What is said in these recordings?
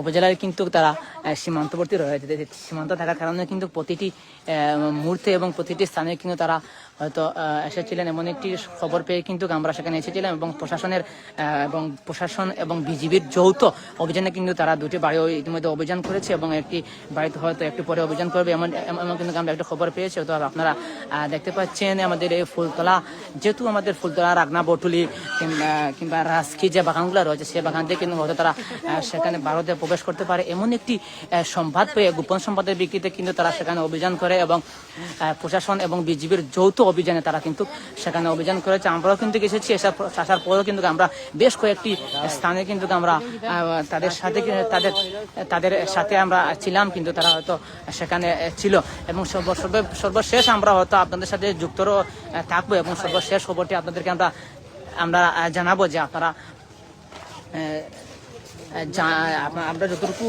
উপজেলার কিন্তু তারা সীমান্তবর্তী রয়েছে। সীমান্ত থাকার কারণে কিন্তু প্রতিটি মুহূর্তে এবং প্রতিটি স্থানে কিন্তু তারা হয়তো এসেছিলেন এমন একটি খবর পেয়ে কিন্তু আমরা সেখানে এসেছিলাম এবং প্রশাসনের এবং প্রশাসন এবং বিজিবির যৌথ অভিযানে কিন্তু তারা দুটি বাড়িও ইতিমধ্যে অভিযান করেছে এবং একটি বাড়িতে হয়তো একটু পরে অভিযান করবে এমন এমন কিন্তু আমরা একটা খবর পেয়েছি। তো আপনারা দেখতে পাচ্ছেন আমাদের এই ফুলতলা, যেহেতু আমাদের ফুলতলা রাগনা বটুলি কিংবা কিংবা রাজকি যে বাগানগুলো রয়েছে, সে বাগান থেকে কিন্তু হয়তো তারা সেখানে ভারতে প্রবেশ করতে পারে। এমন একটি সংবাদ পেয়ে, গোপন সম্বাদের বিক্রিতে কিন্তু তারা সেখানে অভিযান করে এবং প্রশাসন এবং বিজিবির যৌথ অভিযানে তারা কিন্তু সেখানে অভিযান করেছে। আমরাও কিন্তু এসেছি আসার পরেও কিন্তু আমরা বেশ কয়েকটি স্থানে কিন্তু আমরা তাদের সাথে তাদের তাদের সাথে আমরা ছিলাম, কিন্তু তারা হয়তো সেখানে ছিল। এবং সর্ব- সর্ব- সর্বশেষ আমরা হয়তো আপনাদের সাথে যুক্তরও থাকব এবং সর্বশেষ খবরটি আপনাদেরকে আমরা আমরা জানাব যে আপনারা আমরা যতটুকু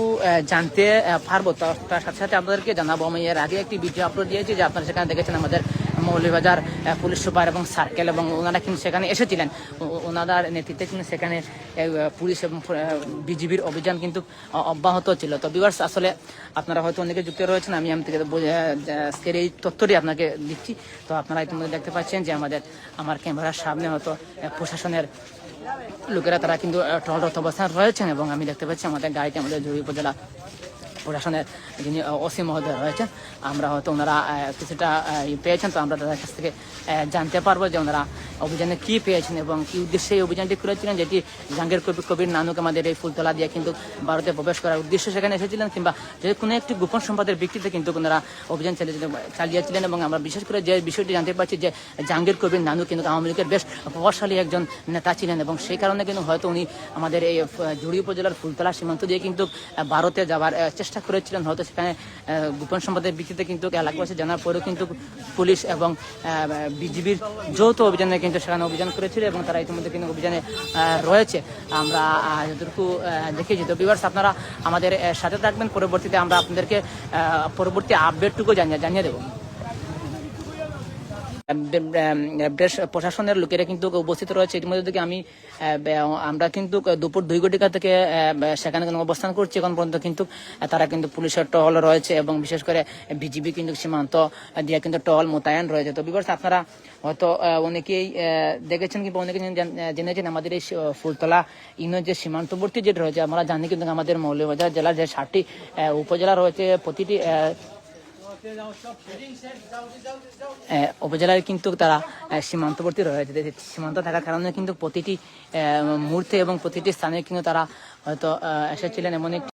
জানতে পারব তার সাথে সাথে আপনাদেরকে জানাব। আমি এর আগে একটি ভিডিও আপলোড দিয়েছি যে আপনারা সেখানে দেখেছেন আমাদের মৌলভীবাজার পুলিশ সুপার এবং সার্কেল এবং ওনারা কিন্তু সেখানে এসেছিলেন। ওনাদের নেতৃত্বে কিন্তু সেখানে পুলিশ এবং বিজিবির অভিযান কিন্তু অব্যাহত ছিল। তো বিভার্স আসলে আপনারা হয়তো অনেকে যুক্ত রয়েছেন, আমি আমি থেকে আজকের এই তথ্যটি আপনাকে দিচ্ছি। তো আপনারা ইতিমধ্যে দেখতে পাচ্ছেন যে আমাদের, আমার ক্যামেরার সামনে হয়তো প্রশাসনের লোকেরা তারা কিন্তু আহ, টহলরত অবস্থান রয়েছেন এবং আমি দেখতে পাচ্ছি আমাদের গাড়িতে আমাদের জরুরি উপজেলা প্রশাসনের যিনি ওসি মহোদয় রয়েছেন আমরা হয়তো ওনারা কিছুটা পেয়েছেন তো আমরা তাদের কাছ থেকে জানতে পারব যে ওনারা অভিযানে কি পেয়েছেন এবং কি উদ্দেশ্যে এই অভিযানটি করেছিলেন যেটি জাহাঙ্গীর কবির কবির নানুক আমাদের এই ফুলতলা দিয়ে কিন্তু ভারতে প্রবেশ করার উদ্দেশ্যে সেখানে এসেছিলেন কিংবা যে কোনো একটি গোপন সম্পদের ভিত্তিতে কিন্তু ওনারা অভিযান চালিয়েছিলেন এবং আমরা বিশেষ করে যে বিষয়টি জানতে পারছি যে জাহাঙ্গীর কবির নানু কিন্তু আওয়ামী লীগের বেশ প্রভাবশালী একজন নেতা ছিলেন এবং সেই কারণে কিন্তু হয়তো উনি আমাদের এই জুড়ি উপজেলার ফুলতলা সীমান্ত দিয়ে কিন্তু ভারতে যাওয়ার আহ, চেষ্টা করেছিলেন হয়তো সেখানে গোপন সম্পদের ভিত্তিতে কিন্তু এলাকাবাসী জানার পরেও কিন্তু পুলিশ এবং বিজিবির যৌথ অভিযানে কিন্তু সেখানে অভিযান করেছিল এবং তারা ইতিমধ্যে কিন্তু অভিযানে রয়েছে। আমরা যতটুকু দেখি দেখেছি। তো বিভার্স আপনারা আমাদের সাথে থাকবেন। পরবর্তীতে আমরা আপনাদেরকে পরবর্তী আপডেটটুকু জানিয়ে জানিয়ে দেবো। প্রশাসনের লোকেরা কিন্তু উপস্থিত রয়েছে। ইতিমধ্যে থেকে আমি আমরা কিন্তু দুপুর দুই ঘটিকা থেকে সেখানে অবস্থান করছি। এখন পর্যন্ত কিন্তু তারা কিন্তু পুলিশের টহল রয়েছে এবং বিশেষ করে বিজিবি কিন্তু সীমান্ত দিয়ে কিন্তু টহল মোতায়েন রয়েছে। তো বিভার্স আপনারা হয়তো অনেকেই দেখেছেন কিংবা অনেকে জেনেছেন আমাদের এই ফুলতলা ইউনিয়ন যে সীমান্তবর্তী যেটা রয়েছে, আমরা জানি কিন্তু আমাদের মৌলভীবাজার জেলার যে ষাটটি উপজেলা রয়েছে, প্রতিটি আহ, কিন্তু তারা সীমান্তবর্তী রয়েছে। সীমান্ত থাকার কারণে কিন্তু প্রতিটি মুহূর্তে এবং প্রতিটি স্থানে কিন্তু তারা হয়তো এসেছিলেন এমন একটি